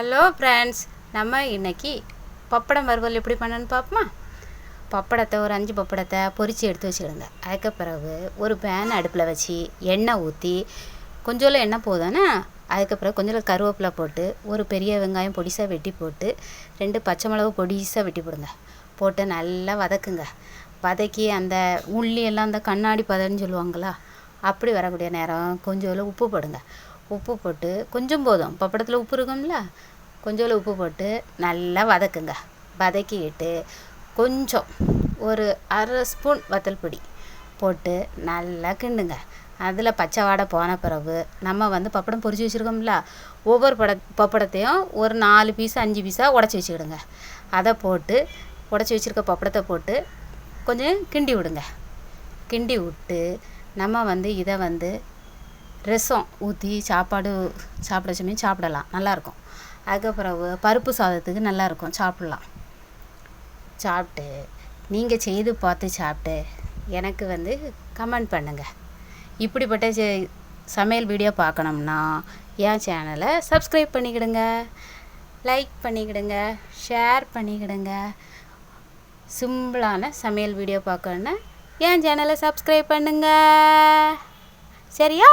Hello friends நம்ம இன்னைக்கு பப்படம் வறுவல் எப்படி பண்ணணும்னு பார்ப்போமா? பப்படத்தை ஒரு அஞ்சு பப்படத்தை பொரித்து எடுத்து வச்சுக்கிடுங்க அதுக்கு பிறகு ஒரு பேன் அடுப்பில் வச்சு எண்ணெய் ஊற்றி கொஞ்சோல எண்ணெய் போதானே அதுக்கு பிறகு கொஞ்சம் கருவேப்பிலை போட்டு ஒரு பெரிய வெங்காயம் பொடிசாக வெட்டி போட்டு ரெண்டு பச்சை மிளகு பொடிசாக வெட்டி போடுங்க. போட்டு நல்லா வதக்குங்க. வதக்கி அந்த உள்ளி எல்லாம் அந்த கண்ணாடி பதன்னு சொல்லுவாங்களா அப்படி வரக்கூடிய நேரம் கொஞ்சோல உப்பு போடுங்க. உப்பு போட்டு கொஞ்சம் போதும். பப்படத்தில் உப்பு இருக்கும்ல? கொஞ்சோல உப்பு போட்டு நல்லா வதக்குங்க. வதக்கிட்டு கொஞ்சம் ஒரு அரை ஸ்பூன் வத்தல் பொடி போட்டு நல்லா கிண்டுங்க. அதில் பச்சை வாடை போன பிறகு நம்ம வந்து பப்படம் பொரிச்சு வச்சுருக்கோம்ல ஒவ்வொரு பட பப்படத்தையும் ஒரு நாலு பீஸ் அஞ்சு பீஸாக உடச்சி வச்சுக்கிடுங்க. அதை போட்டு உடச்சி வச்சுருக்க பப்படத்தை போட்டு கொஞ்சம் கிண்டி விடுங்க. கிண்டி விட்டு நம்ம வந்து இதை வந்து ரசம் ஊற்றி சாப்பாடு சாப்பிட சமயம் சாப்பிடலாம். நல்லாயிருக்கும் அதுக்கப்புறம் பருப்பு சாதத்துக்கு நல்லாயிருக்கும் சாப்பிட்லாம். சாப்பிட்டு நீங்கள் செய்து பார்த்து சாப்பிட்டு எனக்கு வந்து கமெண்ட் பண்ணுங்கள் இப்படிப்பட்ட செ- சமையல் வீடியோ பார்க்கணும்னா என் சேனலை சப்ஸ்கிரைப் பண்ணிக்கிடுங்க. லைக் பண்ணிக்கிடுங்க. ஷேர் பண்ணிக்கிடுங்க. சிம்பிளான சமையல் வீடியோ பார்க்கணுன்னா என் சேனலை சப்ஸ்கிரைப் பண்ணுங்கள் சரியா